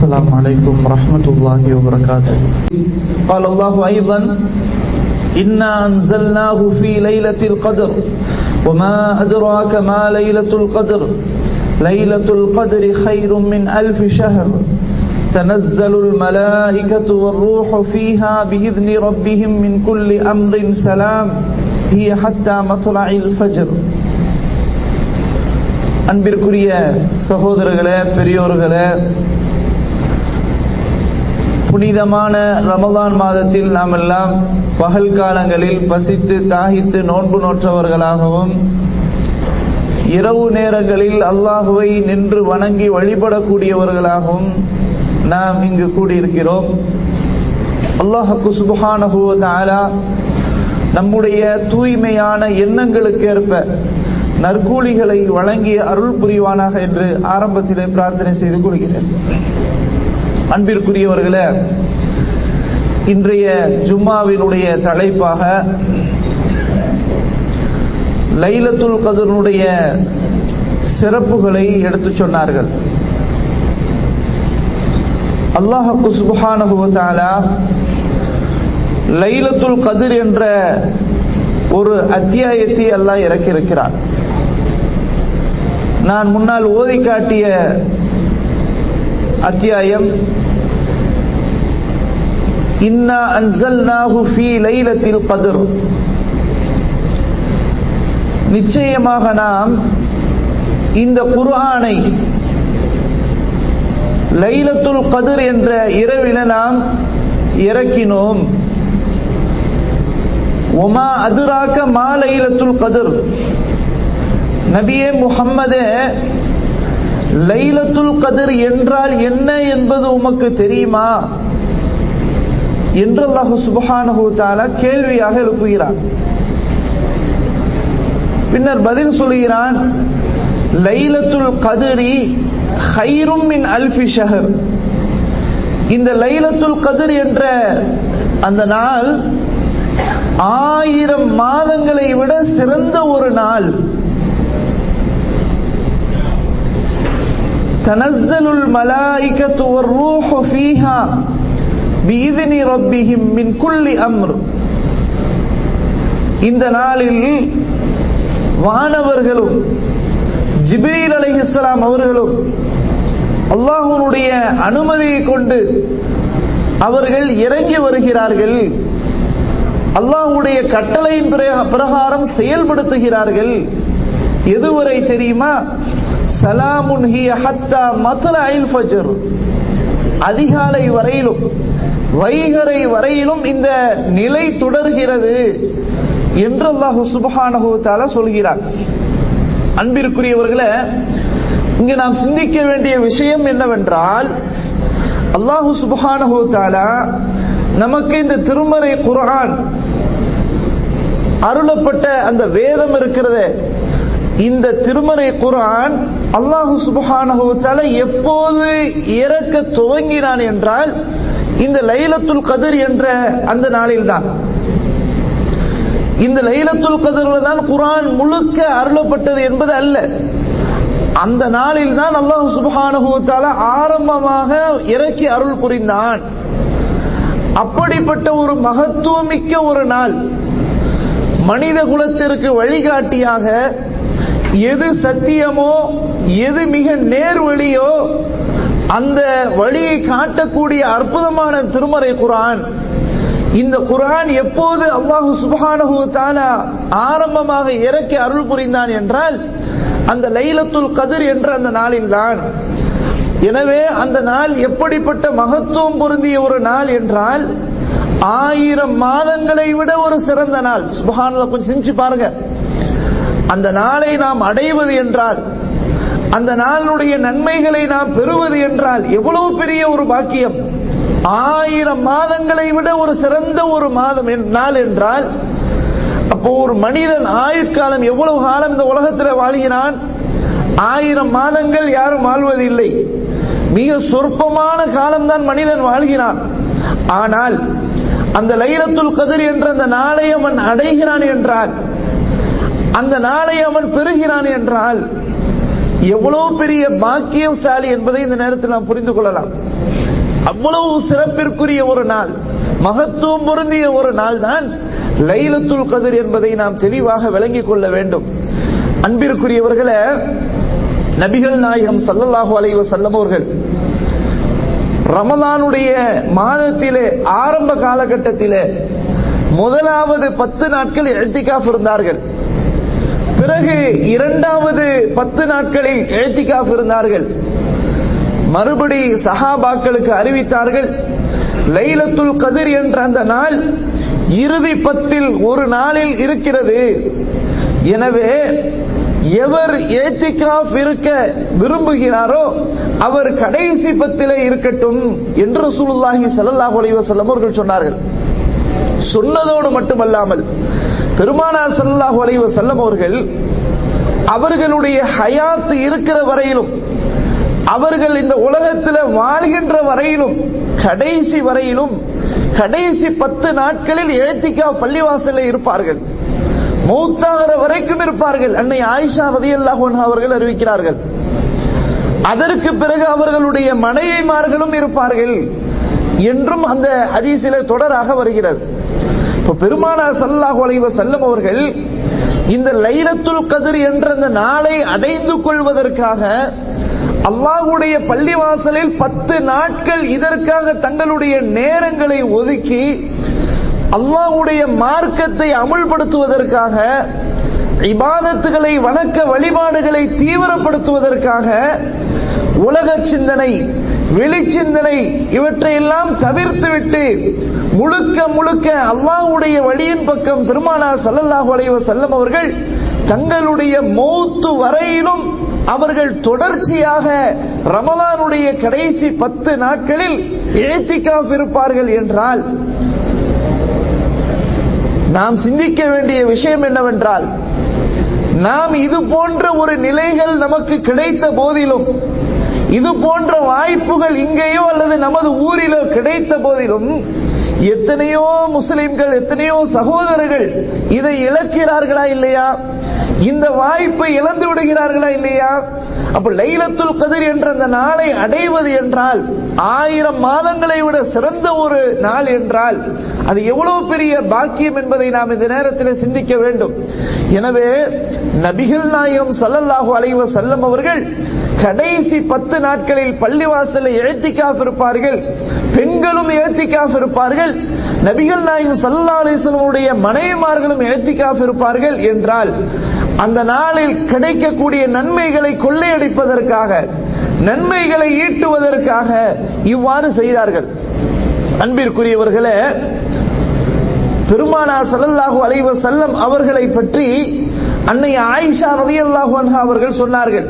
السلام عليكم ورحمة الله وبركاته قال الله أيضا إنا أنزلناه في ليلة القدر وما أدراك ما ليلة القدر ليلة القدر خير من ألف شهر تنزل الملائكة والروح فيها بإذن ربهم من كل أمر سلام هي حتى مطلع الفجر அன்பிற்குரிய சகோதரர்களே பெரியோர்களே புனிதமான ரமதான் மாதத்தில் நாம் எல்லாம் பகல் காலங்களில் பசித்து தாகித்து நோன்பு நோற்றவர்களாகவும் இரவு நேரங்களில் அல்லாஹுவை நின்று வணங்கி வழிபடக்கூடியவர்களாகவும் நாம் இங்கு கூடியிருக்கிறோம். அல்லாஹக்கு சுபஹானஹுவ நம்முடைய தூய்மையான எண்ணங்களுக்கேற்ப நற்கூலிகளை வழங்கி அருள் புரிவானாக என்று ஆரம்பத்திலே பிரார்த்தனை செய்து கொள்கிறேன். அன்பிற்குரியவர்களே இன்றைய ஜும்மாவினுடைய தலைப்பாக லைலத்துல் கதருடைய சிறப்புகளை எடுத்து சொன்னார்கள். அல்லாஹு சுபஹானஹுவத்தாலா லைலத்துல் கதிர் என்ற ஒரு அத்தியாயத்தை அல்லாஹ் இறக்கியிருக்கிறார் நான் முன்னால் ஓதி காட்டிய அத்தியாயம் இன்னா அன்சல்நாஹு ஃபீ லைலத்தில் கதிர். நிச்சயமாக நாம் இந்த குர்ஆனை லைலத்துல் கதிர் என்ற இரவில நாம் இறக்கினோம். ஒமா அதுராக்க மா லைலத்துல் கதிர்? நபியே முகம்மதே லைலத்துல் கதிர் என்றால் என்ன என்பது உமக்கு தெரியுமா? என்று அல்லாஹு சுபஹானஹு கேள்வியாக எழுப்புகிறார் பின்னர் பதில் சொல்கிறான் லைலத்துல் கதிரி ஹைரும் மின் அல்ஃபி ஷஹர். இந்த லைலத்துல் கதிர் என்ற அந்த நாள் ஆயிரம் மாதங்களை விட சிறந்த ஒரு நாள். தனஸ்ஸலுல் மலாயிகத்து வர்ரூஹு ஃபீஹா. பிஇதனி ரப்பிஹிம் மின் குள்ளி அம்ரு. இந்த நாளில் வானவர்களும் ஜிபிரீல் அலை இஸ்லாம் அவர்களும் அல்லாஹுனுடைய அனுமதியை கொண்டு அவர்கள் இறங்கி வருகிறார்கள். அல்லாஹுடைய கட்டளையின் பிரகாரம் செயல்படுத்துகிறார்கள். எதுவரை தெரியுமா? சலாமுன் ஹிய ஹத்தா மத்ல அதிகாலை வரையிலும் வைகரை வரையிலும் இந்த நிலை தொடர்கிறது என்று அல்லாஹு சுபஹானஹு சொல்கிறார். அன்பிற்குரியவர்களே இங்கு நாம் சிந்திக்க வேண்டிய விஷயம் என்னவென்றால் அல்லாஹு சுபஹானஹு நமக்கு இந்த திருமறை குரான் அருளப்பட்ட அந்த வேதம் இருக்கிறது. இந்த திருமறை குரான் அல்லாஹு சுபஹானஹு எப்போது இறக்க துவங்கினான் என்றால் இந்த லைலத்துல் கதிர் என்ற அந்த நாளில் தான் இந்த லைலத்துல் கதிர்ல தான் குரான் முழுக்க அருளப்பட்டது என்பது அல்ல. அந்த நாளில் தான் அல்லாஹ் சுபஹானஹு ஆரம்பமாக இறக்கி அருள் புரிந்தான். அப்படிப்பட்ட ஒரு மகத்துவமிக்க ஒரு நாள். மனித குலத்திற்கு வழிகாட்டியாக எது சத்தியமோ எது மிக நேர்வழியோ அந்த வழியை காட்டக்கூடிய அற்புதமான திருமறை குரான். இந்த குரான் எப்போது அல்லாஹு சுபஹானஹு தாலா ஆரம்பமாக இறக்கி அருள் புரிந்தான் என்றால் அந்த லைலத்துல் கதிர் என்ற அந்த நாளில் தான். எனவே அந்த நாள் எப்படிப்பட்ட மகத்துவம் பொருந்திய ஒரு நாள் என்றால் ஆயிரம் மாதங்களை விட ஒரு சிறந்த நாள். சுபஹானல்ல கொஞ்சம் சிந்திச்சு பாருங்க. அந்த நாளை நாம் அடைவது என்றால் அந்த நாளுடைய நன்மைகளை நாம் பெறுவது என்றால் எவ்வளவு பெரிய ஒரு பாக்கியம்? ஆயிரம் மாதங்களை விட ஒரு சிறந்த ஒரு மாதம் நாள் என்றால் அப்போ ஒரு மனிதன் ஆயுட்காலம் எவ்வளவு காலம் இந்த உலகத்தில் வாழ்கிறான்? ஆயிரம் மாதங்கள் யாரும் வாழ்வதில்லை. மிக சொற்பமான காலம்தான் மனிதன் வாழ்கிறான். ஆனால் அந்த லைலத்துல் கதிர் என்ற அந்த நாளை அவன் அடைகிறான் என்றால் அந்த நாளை அவன் பெறுகிறான் என்றால் எவ்வளவு பெரிய பாக்கியசாலி என்பதை இந்த நேரத்தில் நாம் புரிந்து கொள்ளலாம். அவ்வளவு சிறப்பிற்குரிய ஒரு நாள் மகத்துவம் பொருந்திய ஒரு நாள் தான் லைலத்துல் கதிர் என்பதை நாம் தெளிவாக விளங்கிக் கொள்ள வேண்டும். அன்பிற்குரியவர்களே நபிகள் நாயகம் சல்லல்லாஹு அலைவ செல்லமோர்கள் அவர்கள் ரமலானுடைய மாதத்திலே ஆரம்ப காலகட்டத்திலே முதலாவது பத்து நாட்கள் எழுத்திக்காஃப் இருந்தார்கள். பிறகு இரண்டாவது பத்து நாட்களில் எழுத்திக்காஃப் இருந்தார்கள். மறுபடி சஹாபாக்களுக்கு அறிவித்தார்கள் லைலத்துல் கதிர் என்ற அந்த நாள் இறுதி பத்தில் ஒரு நாளில் இருக்கிறது. எனவே எவர் ஏத்திகாஃப் இருக்க விரும்புகிறாரோ அவர் கடைசி பத்திலே இருக்கட்டும் என்று ரசூலுல்லாஹி ஸல்லல்லாஹு அலைஹி வஸல்லம் அவர்கள் சொன்னார்கள். சொன்னதோடு மட்டுமல்லாமல் பெருமானார் ஸல்லல்லாஹு அலைவ செல்லம் அவர்கள் அவர்களுடைய ஹயாத்து இருக்கிற வரையிலும் அவர்கள் இந்த உலகத்தில் வாழ்கின்ற வரையிலும் கடைசி வரையிலும் கடைசி பத்து நாட்களில் எழுத்திக்கா பள்ளிவாசலில் இருப்பார்கள். மௌத்தாகிற வரைக்கும் இருப்பார்கள். அன்னை ஆயிஷா ரதியல்லாஹு அவர்கள் அறிவிக்கிறார்கள். அதற்கு பிறகு அவர்களுடைய மனைவிமார்களும் இருப்பார்கள். என்றும் அந்த அதிசில தொடராக வருகிறது. இப்ப பெருமானார் சல்லாஹ் அலைஹி வஸல்லம் அவர்கள் இந்த லைலத்துல் கதிர் என்ற அந்த நாளை அடைந்து கொள்வதற்காக அல்லாஹுடைய பள்ளிவாசலில் பத்து நாட்கள் இதற்காக தங்களுடைய நேரங்களை ஒதுக்கி அல்லாஹுடைய மார்க்கத்தை அமுல்படுத்துவதற்காக இபாதத்துகளை வணக்க வழிபாடுகளை தீவிரப்படுத்துவதற்காக உலக சிந்தனை வெளிச்சிந்தனை இவற்றையெல்லாம் தவிர்த்துவிட்டு முழுக்க முழுக்க அல்லாஹுடைய வழியின் பக்கம் பெருமானார் சல்லல்லாஹு அலைவ செல்லம் அவர்கள் தங்களுடைய மௌத்து வரையிலும் அவர்கள் தொடர்ச்சியாக ரமலானுடைய கடைசி பத்து நாட்களில் இழைத்திக்காஃப் இருப்பார்கள் என்றால் நாம் சிந்திக்க வேண்டிய விஷயம் என்னவென்றால் நாம் இது போன்ற ஒரு நிலைகள் நமக்கு கிடைத்த போதிலும் இது போன்ற வாய்ப்புகள் இங்கேயோ அல்லது நமது ஊரிலோ கிடைத்த போதிலும் எத்தனையோ முஸ்லிம்கள் எத்தனையோ சகோதரர்கள் இதை இழக்கிறார்களா இல்லையா? இந்த வாய்ப்பை இழந்து விடுகிறார்களா இல்லையா? அப்ப லைலத்துல் கதிர் என்ற அந்த நாளை அடைவது என்றால் ஆயிரம் மாதங்களை விட சிறந்த ஒரு நாள் என்றால் அது எவ்வளவு பெரிய பாக்கியம் என்பதை நாம் இந்த நேரத்தில் சிந்திக்க வேண்டும். எனவே நபிகள் நாயகம் சல்லல்லாஹு அலைவ செல்லம் அவர்கள் கடைசி பத்து நாட்களில் பள்ளிவாசலை எழுத்திக்காக இருப்பார்கள். பெண்களும் எழுத்திக்காக இருப்பார்கள். நபிகள் நாயகம் ஸல்லல்லாஹு மனைவிமார்களும் எழுத்திக்காக இருப்பார்கள் என்றால் அந்த நாளில் கிடைக்கக்கூடிய நன்மைகளை கொள்ளையடிப்பதற்காக நன்மைகளை ஈட்டுவதற்காக இவ்வாறு செய்தார்கள். அன்பிற்குரியவர்களே பெருமானா ஸல்லல்லாஹு அலைஹி செல்லம் அவர்களை பற்றி அன்னை ஆயிஷா ரவி அல்லாஹு அவர்கள் சொன்னார்கள்.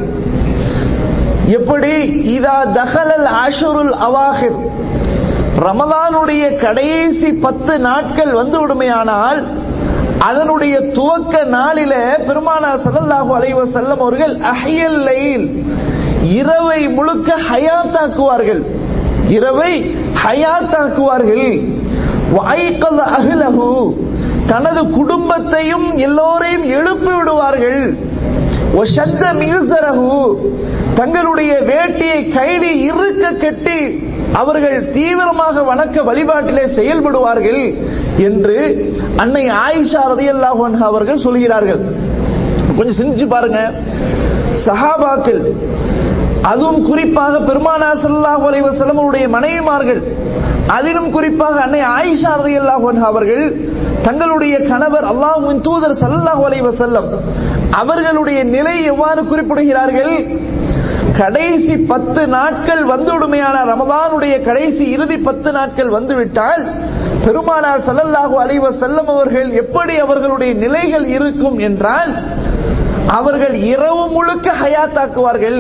எப்படி? இதா தகலல் ஆஷுருல் அவாஹிர். ரமலானுடைய கடைசி பத்து நாட்கள் வந்து விடுமையானால் அதனுடைய துவக்க நாளில பெருமானார் சதல்லாஹு அலைவ செல்லம் அவர்கள் அஹியல் லைல் இரவை முழுக்க ஹயாத்தாக்குவார்கள். இரவை ஹயாத்தாக்குவார்கள். வாய்க்கல் அகிலகு தனது குடும்பத்தையும் எல்லோரையும் எழுப்பி விடுவார்கள் தங்களுடைய வேட்டியை கைலி இருக்க கட்டி அவர்கள் தீவிரமாக வணக்க வழிபாட்டிலே செயல்படுவார்கள் என்று அன்னை ஆயிஷா ரதியல்லாஹு அவர்கள் சொல்கிறார்கள். கொஞ்சம் சிந்திச்சு பாருங்க. சஹாபாக்கள் அதுவும் குறிப்பாக பெருமானார் சல்லாஹ் அலைஹி வஸல்லம் மனைவிமார்கள் அதிலும் குறிப்பாக அன்னை ஆயிஷா ரலியல்லாஹு அன்ஹா அவர்கள் தங்களுடைய கணவர் அல்லாஹ்வின் தூதர் சல்லாஹ் அலைஹி செல்லம் அவர்களுடைய நிலை எவ்வாறு குறிப்பிடுகிறார்கள்? கடைசி பத்து நாட்கள் வந்துவிடுமையான ரமதானுடைய கடைசி இறுதி பத்து நாட்கள் வந்துவிட்டால் பெருமானார் சல்லல்லாஹு அலைவ செல்லம் அவர்கள் எப்படி அவர்களுடைய நிலைகள் இருக்கும் என்றால் அவர்கள் இரவு முழுக்க ஹயாத்தாக்குவார்கள்.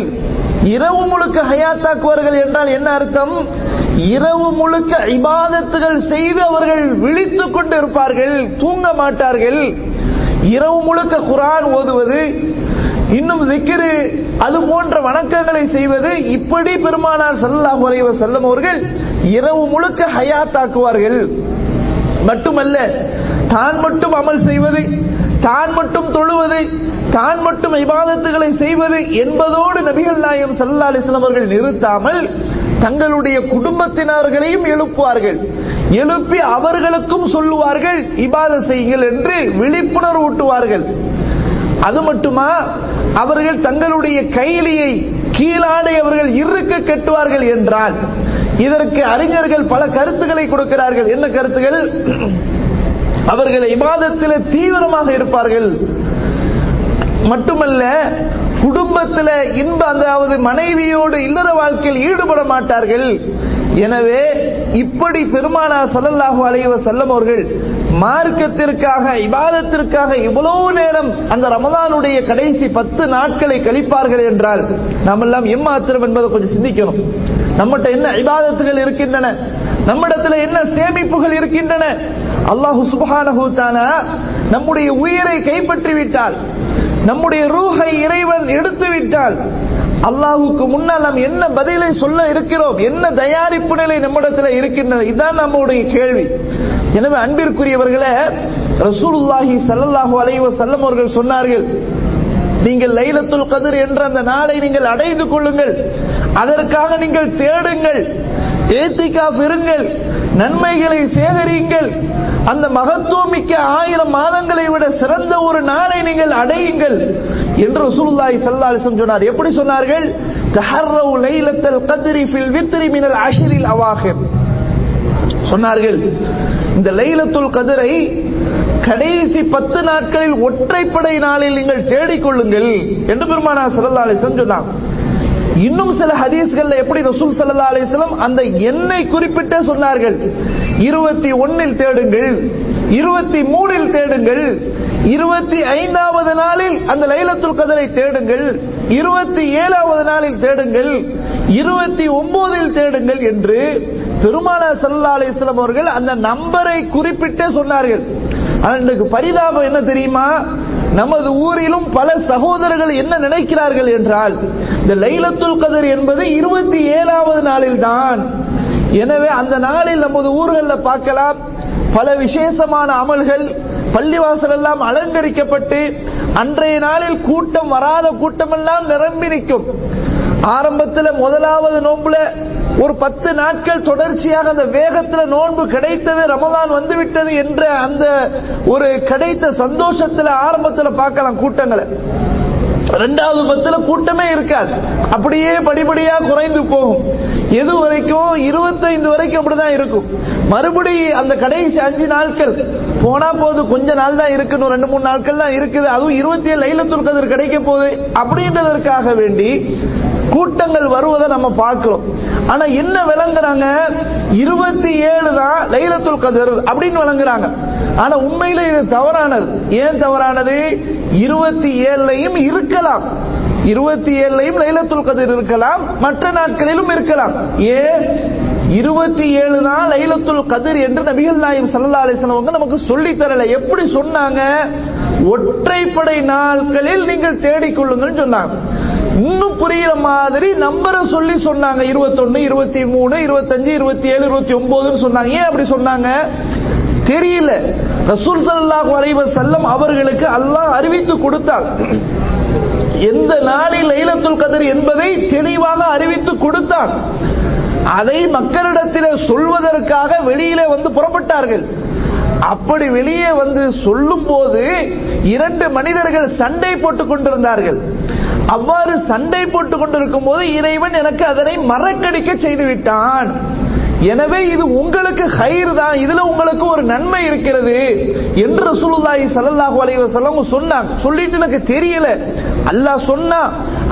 இரவு முழுக்க ஹயாத்தாக்குவார்கள் என்றால் என்ன அர்த்தம்? இரவு முழுக்க இபாதத்துகள் செய்து அவர்கள் விழித்துக் கொண்டு இருப்பார்கள் தூங்க மாட்டார்கள். இரவு முழுக்க குரான் ஓதுவது இன்னும் திக்கிரு அது போன்ற வணக்கங்களை செய்வது இப்படி பெருமானார் ஸல்லல்லாஹு அலைஹி வஸல்லம் அவர்கள் இரவு முழுக்க ஹயாத்தாக்குவார்கள். மட்டுமல்ல தான் மட்டும் அமல் செய்வது தான் மட்டும் தொழுவது தான் மட்டும் இபாதத்துகளை செய்வது என்பதோடு நபிகள் நாயம் ஸல்லல்லாஹு அலைஹி அவர்கள் நிறுத்தாமல் தங்களுடைய குடும்பத்தினர்களையும் எழுப்புவார்கள். எழுப்பி அவர்களுக்கும் சொல்லுவார்கள் இபாத செய்யுங்கள் என்று விழிப்புணர்வு ஊட்டுவார்கள். அது மட்டுமா? அவர்கள் தங்களுடைய கைலியை கீழாடை அவர்கள் இருக்க கட்டுவார்கள் என்றால் இதற்கு அறிஞர்கள் பல கருத்துக்களை கொடுக்கிறார்கள். என்ன கருத்துகள்? அவர்கள் இபாதத்தில் தீவிரமாக இருப்பார்கள். மட்டுமல்ல குடும்பத்தில் இன்ப அதாவது மனைவியோடு இல்லற வாழ்க்கையில் ஈடுபட மாட்டார்கள். எனவே இப்படி பெருமானா சல்லல்லாஹு அலைவ செல்லம் அவர்கள் மார்க்கத்திற்காக இபாதத்திற்காக இவ்வளவு நேரம் அந்த ரமதானுடைய கடைசி பத்து நாட்களை கழிப்பார்கள் என்றால் நம்ம எல்லாம் எம்மாத்திரம் என்பதை கொஞ்சம் சிந்திக்கணும். நம்மகிட்ட என்ன இபாதத்துகள் இருக்கின்றன? நம்மிடத்துல என்ன சேமிப்புகள் இருக்கின்றன? அல்லாஹு சுபஹானஹு தானா நம்முடைய உயிரை கைப்பற்றி விட்டால் நம்முடைய ரூஹை இறைவன் எடுத்து விட்டால் அல்லாஹுக்கு முன்னால் நாம் என்ன பதிலை சொல்ல இருக்கிறோம்? என்ன தயாரிப்பு நிலை நம்மிடத்தில் இருக்கின்றன இதுதான் நம்முடைய கேள்வி. எனவே அன்பிற்குரியவர்களே ரசூலுல்லாஹி சல்லல்லாஹு அலைவ செல்லம் அவர்கள் சொன்னார்கள் நீங்கள் லைலத்துல் கதிர் என்ற அந்த நாளை நீங்கள் அடைந்து கொள்ளுங்கள். அதற்காக நீங்கள் தேடுங்கள். ஏத்திகாஃப் இருங்கள். நன்மைகளை சேகரியுங்கள். அந்த மகத்துவமிக்க ஆயிரம் மாதங்களை விட சிறந்த ஒரு நாளை நீங்கள் அடையுங்கள். என்று ரசூலுல்லாஹி ஸல்லல்லாஹு அலைஹி சொன்னார். எப்படி சொன்னார்கள்? தஹர்ரவு லைலத்தல் கத்ரி ஃபில் வித்ரி மினல் அஷ்ரில் அவாஹிர். சொன்னார்கள் இந்த லைலத்துல் கதிரை கடைசி பத்து நாட்களில் ஒற்றைப்படை நாளில் நீங்கள் தேடிக்கொள்ளுங்கள் என்று பெருமானா சல்லா அலிஸ்லம் சொன்னாங்க இன்னும் சில ஹதீஸ்கள்ல எப்படி ரசூல் சல்லா அலிஸ்லம் அந்த எண்ணை குறிப்பிட்டே சொன்னார்கள். இருபத்தி ஒன்னில் தேடுங்கள் இருபத்தி மூணில் தேடுங்கள் இருபத்தி ஐந்தாவது நாளில் அந்த லைலத்துல் கதரை தேடுங்கள் இருபத்தி ஏழாவது நாளில் தேடுங்கள் இருபத்தி ஒன்பதில் தேடுங்கள் என்று பெருமான சல்லா அலிஸ்லாம் அவர்கள் அந்த நம்பரை குறிப்பிட்டே சொன்னார்கள். ஆனா பரிதாபம் என்ன தெரியுமா? நமது ஊரிலும் பல சகோதரர்கள் என்ன நினைக்கிறார்கள் என்றால் இந்த லைலத்துல் கதர் என்பது இருபத்தி ஏழாவது நாளில் தான் எனவே அந்த நாளில் நமது ஊர்களில் பார்க்கலாம் பல விசேஷமான அமல்கள் பள்ளிவாசல் எல்லாம் அலங்கரிக்கப்பட்டு அன்றைய நாளில் கூட்டம் வராத கூட்டமெல்லாம் நிரம்பி நிற்கும். ஆரம்பத்தில் முதலாவது நோம்புல ஒரு பத்து நாட்கள் தொடர்ச்சியாக அந்த வேகத்துல நோன்பு கிடைத்தது ரமதான் வந்து விட்டது என்ற அந்த ஒரு கிடைத்த சந்தோஷத்துல ஆரம்பத்துல பார்க்கலாம் கூட்டங்களை. ரெண்டாவது பத்துல கூட்டமே இருக்காது. அப்படியே படிப்படியா குறைந்து போகும். எது வரைக்கும்? இருபத்தைந்து வரைக்கும் அப்படிதான் இருக்கும். மறுபடி அந்த கடைசி அஞ்சு நாட்கள் போனா போது கொஞ்ச நாள் தான் இருக்கணும் ரெண்டு மூணு நாட்கள் தான் இருக்குது. அதுவும் இருபத்தி ஏழு லைலத்துல் கதிர் கிடைக்க போகுது அப்படின்றதற்காக வேண்டி கூட்டங்கள் வருவதை நம்ம பார்க்கிறோம். ஆனா என்ன விளங்குறாங்க? இருபத்தி ஏழு தான் லைலத்துல் கதிர் அப்படின்னு விளங்குறாங்க. ஆனா உண்மையில இது தவறானது. ஏன் தவறானது? இருபத்தி ஏழுலையும் இருக்கலாம். இருபத்தி ஏழுலையும் லைலத்துல் கதிர் இருக்கலாம். மற்ற நாட்களிலும் இருக்கலாம். ஏன்? இருபத்தி ஏழு தான் லைலத்துல் கதிர் என்று நபிகள் நாயம் சல்லா அலிஸ்லாம் நமக்கு சொல்லி தரல. எப்படி சொன்னாங்க? ஒற்றைப்படை நாட்களில் நீங்கள் தேடிக்கொள்ளுங்கள் சொன்னாங்க. இன்னும் புரியுற மாதிரி நம்பரை சொல்லி சொன்னாங்க. இருபத்தொன்னு இருபத்தி மூணு இருபத்தஞ்சு இருபத்தி ஏழு இருபத்தி ஒன்பதுன்னு சொன்னாங்க. ஏன் அப்படி சொன்னாங்க? தெரியல. ரசூல் சல்லாஹூ அலைவ செல்லம் அவர்களுக்கு அல்லாஹ் அறிவித்து கொடுத்தார். எந்த நாளில் லைலத்துல் கதிர் என்பதை தெளிவாக அறிவித்து கொடுத்தான் அதை மக்களிடத்தில் சொல்வதற்காக வெளியிலே வந்து புறப்பட்டார்கள். அப்படி வெளியே வந்து சொல்லும் போது இரண்டு மனிதர்கள் சண்டை போட்டுக் கொண்டிருந்தார்கள். அவ்வாறு சண்டை போட்டுக் கொண்டிருக்கும் போது இறைவன் எனக்கு அதனை மறக்கடிக்க செய்து விட்டான். எனவே இது உங்களுக்கு ஹயிர் தான். இதுல உங்களுக்கு ஒரு நன்மை இருக்கிறது என்று ரசூலுல்லாஹி ஸல்லல்லாஹு அலைஹி வஸல்லம் சொன்னாங்க. சொல்லிட்டு எனக்கு தெரியல. அல்லாஹ் சொன்னா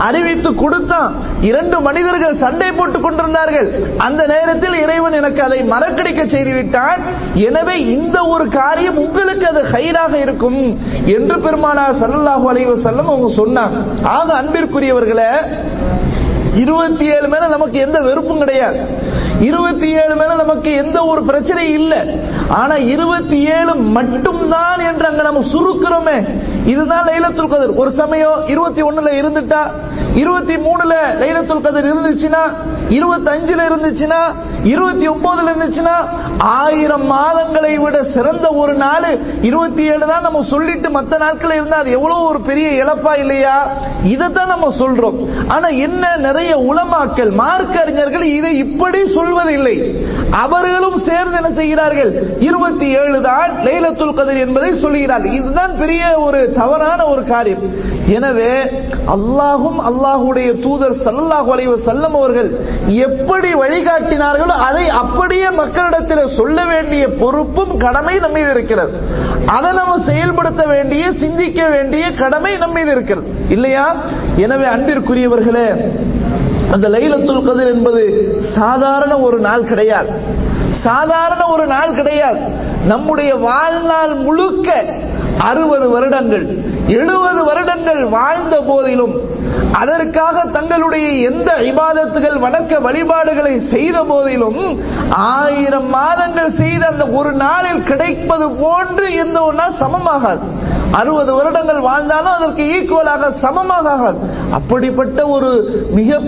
அறிவித்து கொடுத்தான் இரண்டு மனிதர்கள் சண்டை போட்டுக் கொண்டிருந்தார்கள். அந்த நேரத்தில் இறைவன் எனக்கு அதை மறக்கடிக்க செய்துவிட்டான். எனவே இந்த ஒரு காரியம் உங்களுக்கு அது ஹைராக இருக்கும் என்று பெருமானார் ஸல்லல்லாஹு அலைவ செல்லம் அவங்க சொன்னாங்க. ஆக அன்பிற்குரியவர்களே இருபத்தி ஏழு மேல நமக்கு எந்த வெறுப்பும் கிடையாது. இருபத்தி ஏழு மேல நமக்கு எந்த ஒரு பிரச்சனையும் இல்லை. ஆனா இருபத்தி ஏழு மட்டும்தான் என்று அங்க நம்ம சுருக்கிறோமே. இதுதான் லைலத்துல் கதிர். ஒரு சமயம் இருபத்தி ஒண்ணுல இருந்துட்டா இருபத்தி மூணுல லைலத்துல் கதிர் இருந்துச்சுன்னா இருபத்தி அஞ்சுல இருந்துச்சுன்னா இருபத்தி ஒன்பதுல இருந்துச்சுன்னா ஆயிரம் மாதங்களை விட சிறந்த ஒரு நாள். இருபத்தி ஏழு தான் நம்ம சொல்லிட்டு மற்ற நாட்கள் இருந்தா அது எவ்வளவு ஒரு பெரிய இழப்பா இல்லையா? இதைத்தான் நம்ம சொல்றோம். ஆனா என்ன நிறைய நிறைய உலமாக்கள் மார்க்க அறிஞர்கள் இதை இப்படி சொல்வதில்லை. அவர்களும் சேர்ந்து என்ன செய்கிறார்கள்? இருபத்தி ஏழு தான் லைலத்துல் கதிர் என்பதை சொல்கிறார்கள் இதுதான் பெரிய ஒரு தவறான ஒரு காரியம். எனவே அல்லாஹும் அல்லாஹுடைய தூதர் சல்லாஹு அலைவ செல்லம் அவர்கள் எப்படி வழிகாட்டினார்களோ அதை அப்படியே மக்களிடத்தில் சொல்ல வேண்டிய பொறுப்பும் கடமை நம்ம மீது இருக்கிறது. அதை நம்ம செயல்படுத்த வேண்டிய சிந்திக்க வேண்டிய கடமை நம்ம மீது இருக்கிறது. இல்லையா? எனவே அன்பிற்குரியவர்களே அந்த லைலத்துல் கதிர் என்பது சாதாரண ஒரு நாள் கிடையாது. சாதாரண ஒரு நாள் கிடையாது. நம்முடைய வாழ்நாள் முழுக்க அறுபது வருடங்கள் எழுபது வருடங்கள் வாழ்ந்த போதிலும் அதற்காக தங்களுடைய எந்த இபாதத்துகள் வணக்க வழிபாடுகளை செய்த போதிலும் ஆயிரம் மாதங்கள் செய்த அந்த ஒரு நாளில் கிடைப்பது போன்று எந்த ஒன்றா சமமாகாது. அறுபது வருடங்கள் வாழ்ந்தாலும் அதற்கு ஈக்குவலாக சமமாக ஆகாது. அப்படிப்பட்ட ஒரு மிக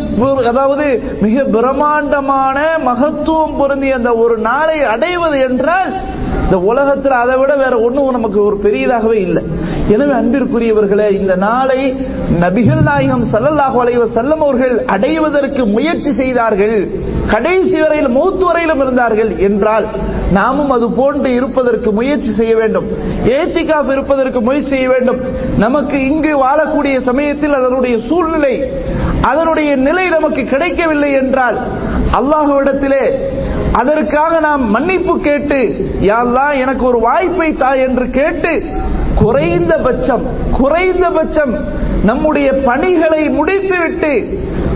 அதாவது மிக பிரம்மாண்டமான மகத்துவம் பொருந்திய அந்த ஒரு நாளை அடைவது என்றால் இந்த உலகத்தில் அதை விட வேற ஒன்றும் நமக்கு ஒரு பெரியதாகவே இல்லை. எனவே அன்பிற்குரியவர்களே இந்த நாளை நபிகள் நாயகம் சல்லல்லாஹு அலைவர் செல்லம் அவர்கள் அடைவதற்கு முயற்சி செய்தார்கள். கடைசி வரையில் மூத்து வரையிலும் இருந்தார்கள் என்றால் நாமும் அது போன்று இருப்பதற்கு முயற்சி செய்ய வேண்டும். ஏத்திகாப் இருப்பதற்கு முயற்சி செய்ய வேண்டும். நமக்கு இங்கு வாழக்கூடிய சமயத்தில் அதனுடைய சூழ்நிலை அதனுடைய நிலை நமக்கு கிடைக்கவில்லை என்றால் அல்லாஹுவிடத்திலே அதற்காக நாம் மன்னிப்பு கேட்டு யாரெல்லாம் எனக்கு ஒரு வாய்ப்பை தா என்று கேட்டு குறைந்தபட்சம் குறைந்தபட்சம் நம்முடைய பணிகளை முடித்துவிட்டு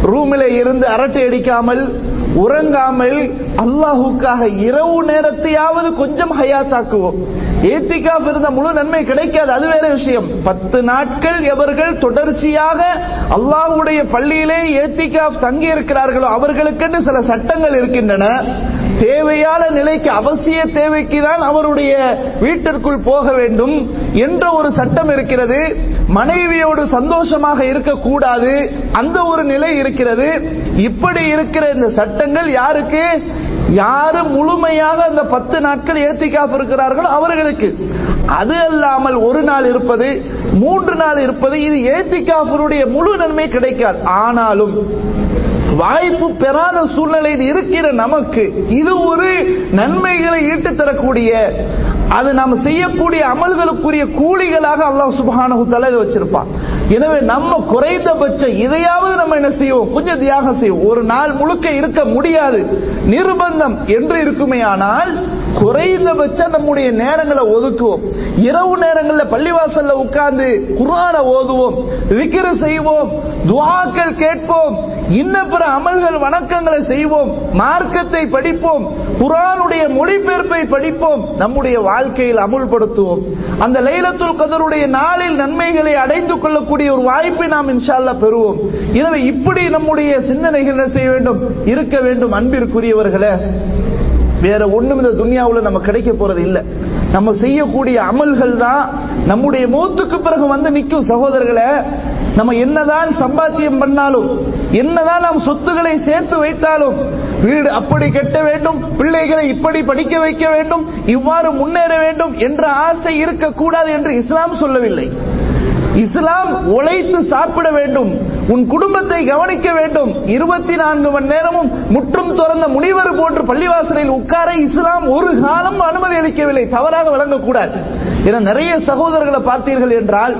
ரூமிலே இருந்து அரட்டை அடிக்காமல் உறங்காமல் அல்லாஹுக்காக இரவு நேரத்தையாவது கொஞ்சம் ஹயாத்தாக்குவோம். ஏத்திகாஃப் இருந்த முழு நன்மை கிடைக்காது அது வேற விஷயம். பத்து நாட்கள் எவர்கள் தொடர்ச்சியாக அல்லாஹுடைய பள்ளியிலே ஏத்திகாஃப் தங்கி இருக்கிறார்களோ அவர்களுக்கென்று சில சட்டங்கள் இருக்கின்றன. தேவையான நிலைக்கு அவசிய தேவைக்கு தான் அவருடைய வீட்டிற்குள் போக வேண்டும் என்ற ஒரு சட்டம் இருக்கிறது. மனைவியோடு சந்தோஷமாக இருக்கக்கூடாது. அந்த ஒரு நிலை இருக்கிறது. இப்படி இருக்கிற இந்த சட்டங்கள் யாருக்கு? யாரு முழுமையாக அந்த பத்து நாட்கள் ஏத்திக்காப் இருக்கிறார்களோ அவர்களுக்கு. அது அல்லாமல் ஒரு நாள் இருப்பது மூன்று நாள் இருப்பது இது ஏத்திக்காஃபருடைய முழு நன்மை கிடைக்காது. ஆனாலும் வாய்ப்பு பெறாத சூழ்நிலையில் இருக்கிற நமக்கு இது ஒரு நன்மைகளை ஈட்டு தரக்கூடிய அது நாம் செய்யக்கூடிய அமல்களுக்குரிய கூலிகளாக அல்லாஹ் சுப்ஹானஹு தலை வச்சிருப்பான். எனவே நம்ம குறைந்தபட்ச இதையாவது நம்ம என்ன செய்வோம்? கொஞ்சம் தியாகம் செய்வோம். ஒரு நாள் முழுக்க இருக்க முடியாது. நிர்பந்தம் என்று இருக்குமே ஆனால் குறைந்தபட்சம் நம்முடைய நேரங்களை ஒதுக்குவோம். இரவு நேரங்களில் பள்ளிவாசல்ல உட்கார்ந்து குரான ஓதுவோம் விக்கிர செய்வோம் துவாக்கள் கேட்போம் இன்ன பிற அமல்கள் வணக்கங்களை செய்வோம். மார்க்கத்தை படிப்போம். குரானுடைய மொழிபெயர்ப்பை படிப்போம். நம்முடைய வாழ்க்கையில் அமுல்படுத்துவோம். அந்த லைலத்துல் கதருடைய நாளில் நன்மைகளை அடைந்து கொள்ளக்கூடிய ஒரு வாய்ப்பை நாம் இன்ஷா பெறுவோம். எனவே இப்படி நம்முடைய சிந்தனைகள் என்ன செய்ய வேண்டும்? இருக்க வேண்டும். அன்பிற்குரியவர்களே வேற ஒண்ணும் இந்த துனியாவுல நம்ம கிடைக்க போறது இல்ல. நம்ம செய்யக்கூடிய அமல்கள் தான் நம்முடைய மூத்துக்கு பிறகு வந்து நிற்கும் சகோதரர்களை நம்ம என்னதான் சம்பாத்தியம் பண்ணாலும் என்னதான் நாம் சொத்துக்களை சேர்த்து வைத்தாலும் வீடு அப்படி கட்ட வேண்டும் பிள்ளைகளை இப்படி படிக்க வைக்க வேண்டும் இவ்வாறு முன்னேற வேண்டும் என்ற ஆசை இருக்கக்கூடாது என்று இஸ்லாம் சொல்லவில்லை. இஸ்லாம் உழைத்து சாப்பிட வேண்டும் உன் குடும்பத்தை கவனிக்க வேண்டும். இருபத்தி நான்கு மணி நேரமும் முற்றும் துறந்த முனிவர் போன்று பள்ளிவாசலில் உட்கார இஸ்லாம் ஒரு காலம் அனுமதி அளிக்கவில்லை தவறாக வழங்கக்கூடாது. என நிறைய சகோதரர்களை பார்த்தீர்கள் என்றால்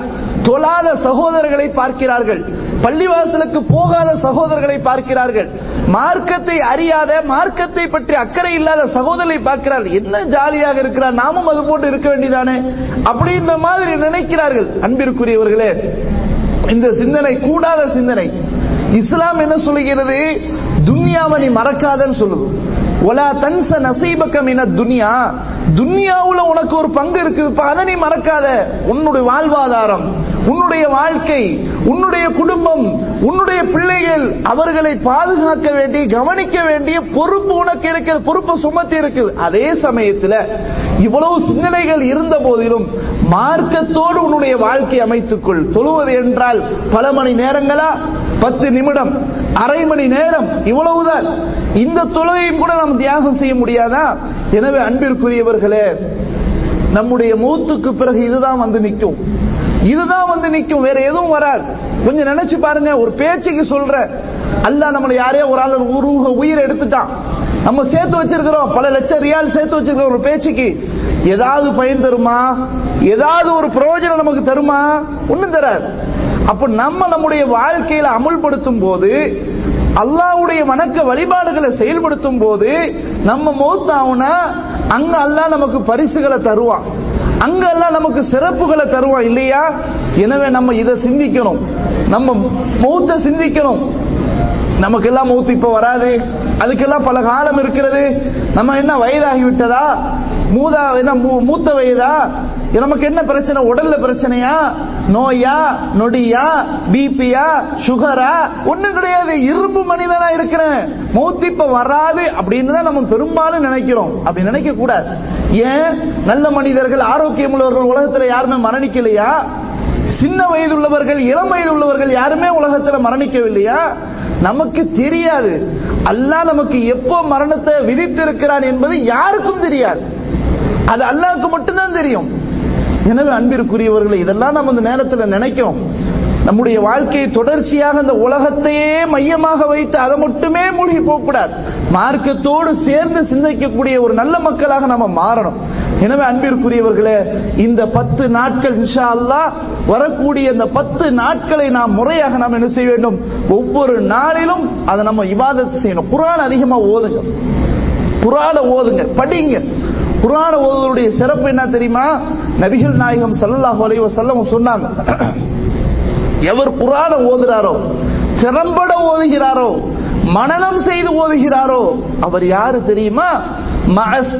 தொழாத சகோதரர்களை பார்க்கிறார்கள். பள்ளிவாசலுக்கு போகாத சகோதரர்களை பார்க்கிறார்கள். மார்க்கத்தை அறியாத மார்க்கத்தை பற்றி அக்கறை இல்லாத சகோதரரை பார்க்கிறார்கள். என்ன ஜாலியாக இருக்கிறார்? நாமும் அது போட்டு இருக்க வேண்டியதானே? அப்படின்ற மாதிரி நினைக்கிறார்கள். அன்பிற்குரியவர்களே இந்த சிந்தனை கூடாத சிந்தனை. இஸ்லாம் என்ன சொல்லுகிறது? துன்யாவை நீ மறக்காதன்னு சொல்லுது. ஒலா தன்ச நசீபக்க என துனியா. துன்யாவுல உனக்கு ஒரு பங்கு இருக்குதுப்பா அதை நீ மறக்காத. உன்னுடைய வாழ்வாதாரம். உன்னுடைய வாழ்க்கை உன்னுடைய குடும்பம் உன்னுடைய பிள்ளைகள் அவர்களை பாதுகாக்க வேண்டிய கவனிக்க வேண்டிய பொறுப்பு உனக்கு இருக்கிறது பொறுப்பு சுமத்தி இருக்குது. அதே சமயத்தில் இவ்வளவு சிந்தனைகள் இருந்த போதிலும் மார்க்கத்தோடு உன்னுடைய வாழ்க்கை அமைத்துக்கொள். தொழுவது என்றால் பல மணி நேரங்களா? பத்து நிமிடம். அரை மணி நேரம். இவ்வளவுதான். இந்த தொழுகையும் கூட நாம் தியாகம் செய்ய முடியாதா? எனவே அன்பிற்குரியவர்களே நம்முடைய மூத்துக்கு பிறகு இதுதான் வந்து நிற்கும். இதுதான் வந்து நிற்கும் வேற எதுவும் வராது. கொஞ்சம் நினைச்சு பாருங்க ஒரு பேச்சுக்கு சொல்ற. அல்லாஹ் நம்மளை யாரையோ ஒரு ஆள் ஒரு உயிரை எடுத்துட்டான். நம்ம சேர்த்து வச்சிருக்கிறோம் பல லட்சம் ரியால் சேர்த்து வச்சிருக்கிறோம் ஒரு பேச்சுக்கு. ஏதாவது பயன் தருமா? ஏதாவது ஒரு பிரயோஜனம் நமக்கு தருமா? ஒன்றும் தராது. அப்போ நம்ம நம்முடைய வாழ்க்கையில அமுல்படுத்தும் போது அல்லாவுடைய வணக்க வழிபாடுகளை செயல்படுத்தும் போது நம்ம மௌத்தாவுனா அங்க அல்லாஹ் நமக்கு பரிசுகளை தருவான். அங்கெல்லாம் நமக்கு சிறப்புகளை தருவான் இல்லையா? எனவே நம்ம இதை சிந்திக்கணும். நம்ம மௌத்த சிந்திக்கணும். நமக்கெல்லாம் மௌத்து இப்ப வராது. அதுக்கெல்லாம் பல காலம் இருக்கிறது. நம்ம என்ன வயதாகி விட்டதா மூதா என்ன மூ- மூத்த வயதா? நமக்கு என்ன பிரச்சனை? உடல்ல பிரச்சனையா? நோயா? நொடியா? பிபியா? சுகரா? ஒண்ணும் கிடையாது. இரும்பு மனிதனா இருக்கிறேன். மௌத்து இப்ப வராது அப்படின்னு தான் நம்ம பெரும்பாலும் நினைக்கிறோம். அப்படி நினைக்க கூடாது. ஏன்? நல்ல மனிதர்கள் ஆரோக்கியம் உள்ளவர்கள் உலகத்துல யாருமே மரணிக்கலையா? சின்ன வயது உள்ளவர்கள் இளம் வயது உள்ளவர்கள் யாருமே உலகத்துல மரணிக்கவில்லையா? நமக்கு தெரியாது. அல்லாஹ் நமக்கு எப்போ மரணத்தை விதித்திருக்கிறான் என்பது யாருக்கும் தெரியாது. அது அல்லாவுக்கு மட்டும்தான் தெரியும். எனவே அன்பிற்குரியவர்களை இதெல்லாம் நம்ம இந்த நேரத்தில் நினைக்கும் நம்முடைய வாழ்க்கையை தொடர்ச்சியாக இந்த உலகத்தையே மையமாக வைத்து அதை மட்டுமே மூழ்கி போகக்கூடாது. மார்க்கத்தோடு சேர்ந்து சிந்திக்கக்கூடிய ஒரு நல்ல மக்களாக நம்ம மாறணும். எனவே அன்பிற்குரியவர்களே இந்த பத்து நாட்கள் இன்ஷா அல்லாஹ் வரக்கூடிய இந்த பத்து நாட்களை நாம் முறையாக நாம் என்ன செய்ய வேண்டும்? ஒவ்வொரு நாளிலும் அதை நம்ம இவாதத்தை செய்யணும். குரான் அதிகமாக ஓதுங்க. குரான ஓதுங்க. படிங்க. குரான ஓதுவருடைய சிறப்பு என்ன தெரியுமா? நபிகள் நாயகம் சல்லாஹ் அலைவ வஸல்லம் சொன்னாங்க. எவர் குரான ஓதுறாரோ திறம்பட ஓதுகிறாரோ மனநம் செய்து ஓதுகிறாரோ அவர் யாரு தெரியுமா?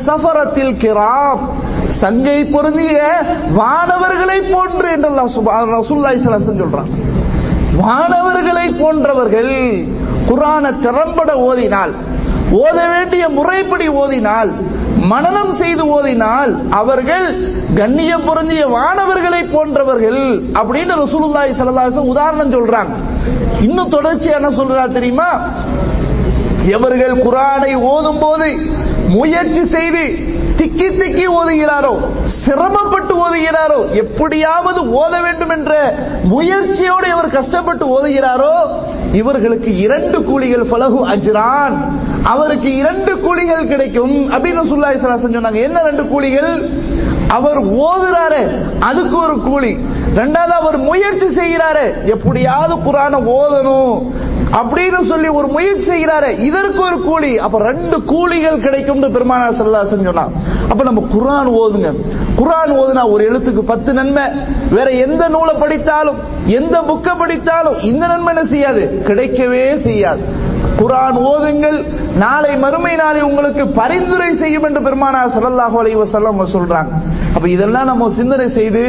சஃபரத்தில் கிராம் சங்கை பொருந்திய வானவர்களை போன்று என்று அல்லாஹ் சுப்ஹானஹு ரசூலுல்லாஹி வானவர்களை போன்றவர்கள் குரான திறம்பட ஓதினால் ஓத வேண்டிய முறைப்படி ஓதினால் மனனம் செய்து ஓதினால் அவர்கள் கண்ணியம் பொருந்திய வானவர்களை போன்றவர்கள் அப்படின்னு ரசூலுல்லாய் ஸல்லல்லாஹு உதாரணம் சொல்றாங்க. இன்னும் தொடர்ச்சி என்ன சொல்றா தெரியுமா? எவர்கள் குரானை ஓதும் போது முயற்சி செய்து திக்கி திக்கி ஓதுகிறாரோ சிரமப்பட்டு ஓதுகிறாரோ எப்படியாவது ஓத வேண்டும் என்ற முயற்சியோடு அவர் கஷ்டப்பட்டு ஓதுகிறாரோ இவர்களுக்கு இரண்டு கூலிகள் பலகு அஜ்ரான். அவருக்கு இரண்டு கூலிகள் கிடைக்கும். அப்படின்னு சொல்லாய் சொன்னாங்க. என்ன ரெண்டு கூலிகள்? அவர் ஓதுறாரு அதுக்கு ஒரு கூலி. ரெண்டாவது அவர் முயற்சி செய்கிறாரு எப்படியாவது குரான ஓதணும் அப்படின்னு சொல்லி ஒரு முயற்சி செய்கிறாரு இதற்கு ஒரு கூலி. அப்ப ரெண்டு கூலிகள் கிடைக்கும் பெருமானா செல்லாசன் சொன்னா அப்ப நம்ம குரான் ஓதுங்க. குரான் ஓதுனா ஒரு எழுத்துக்கு பத்து நன்மை. வேற எந்த நூலை படித்தாலும் எந்த புக்கை படித்தாலும் இந்த நன்மை என்ன செய்யாது? கிடைக்கவே செய்யாது. குரான் ஓதுங்கள் நாளை மறுமை நாளில் உங்களுக்கு பரிந்துரை செய்யும் என்று பெருமானா ஸல்லல்லாஹு அலைவ வஸல்லம் சொல்றாங்க. அப்ப இதெல்லாம் நம்ம சிந்தனை செய்து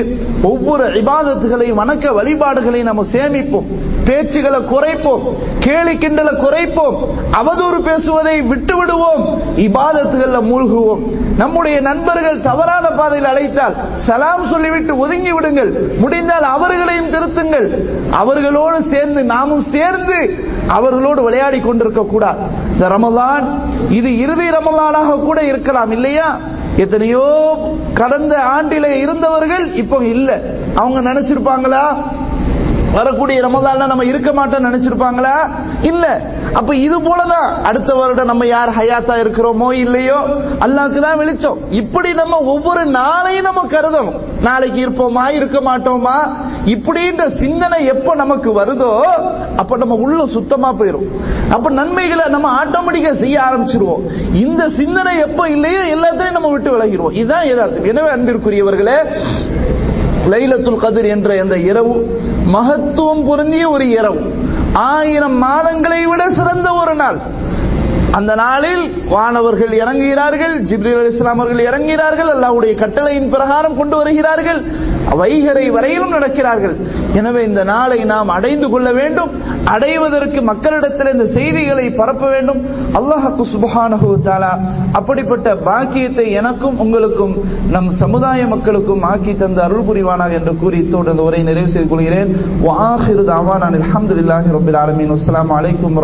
ஒவ்வொரு இபாதத்துகளையும் வணக்க வழிபாடுகளையும் நம்ம சேமிப்போம். பேச்சுகளை குறைப்போம் கேலி கிண்டலை குறைப்போம் அவதூறு பேசுவதை விட்டு விடுவோம் இபாதத்துகள்ல மூழ்குவோம். நம்முடைய நண்பர்கள் தவறான பாதையில் அழைத்தால் சலாம் சொல்லிவிட்டு ஒதுங்கி விடுங்கள். முடிந்தால் அவர்களையும் திருத்துங்கள். அவர்களோடு சேர்ந்து நாமும் சேர்ந்து அவர்களோடு விளையாடி கொண்டிருக்க கூடாது. இந்த ரமலான் இது இறுதி ரமலானாக கூட இருக்கலாம் இல்லையா? எத்தனையோ கடந்த ஆண்டிலே இருந்தவர்கள் இப்போ இல்லை. அவங்க நினைச்சிருப்பாங்களா? வரக்கூடிய ரமதான்ல நம்ம இருக்க மாட்டோம் நினைச்சிருப்பாங்களா? இல்ல. அப்ப இது போலதான் அடுத்த வருடம் நம்ம யார் ஹயாத்தா இருக்கிறோமோ இல்லையோ அல்லாஹ்க்கு தான் வெளிச்சம். இப்படி நம்ம ஒவ்வொரு நாளையும் நம்ம கருதணும். நாளைக்கு இருப்போமா இருக்க மாட்டோமா? இப்படின்ற சிந்தனை எப்ப நமக்கு வருதோ அப்ப நம்ம உள்ள சுத்தமா போயிரும். அப்ப நன்மைகளை நம்ம ஆட்டோமேட்டிக்கா செய்ய ஆரம்பிச்சிருவோம். இந்த சிந்தனை எப்ப இல்லையோ எல்லாத்தையும் நம்ம விட்டு விலகிடுவோம் இதுதான் எதார்த்தம் எனவே அன்பிற்குரியவர்களே லைலத்துல் கதிர் என்ற இந்த இரவு மகத்துவம் பொருந்திய ஒரு இரவு. ஆயிரம் மாதங்களை விட சிறந்த ஒரு நாள். அந்த நாளில் வானவர்கள் இறங்குகிறார்கள் ஜிப்ரீல் அலிஸ்லாம் அவர்கள் இறங்குகிறார்கள் அல்லாவுடைய கட்டளையின் பிரகாரம் கொண்டு வருகிறார்கள் வைகரை வரையிலும் நடக்கிறார்கள். எனவே இந்த நாளை நாம் அடைந்து கொள்ள வேண்டும் அடைவதற்கு மக்களிடத்தில் இந்த செய்திகளை பரப்ப வேண்டும். அல்லாஹு சுபஹானஹு தஆலா அப்படிப்பட்ட பாக்கியத்தை எனக்கும் உங்களுக்கும் நம் சமுதாய மக்களுக்கும் ஆக்கி தந்த அருள் புரிவானாக என்று கூறி இத்தோடு இந்த உரை நிறைவு செய்து கொள்கிறேன். வாஹிரு தாவான் அல்ஹம்துலில்லாஹி ரப்பில் ஆலமீன். அலைக்கும்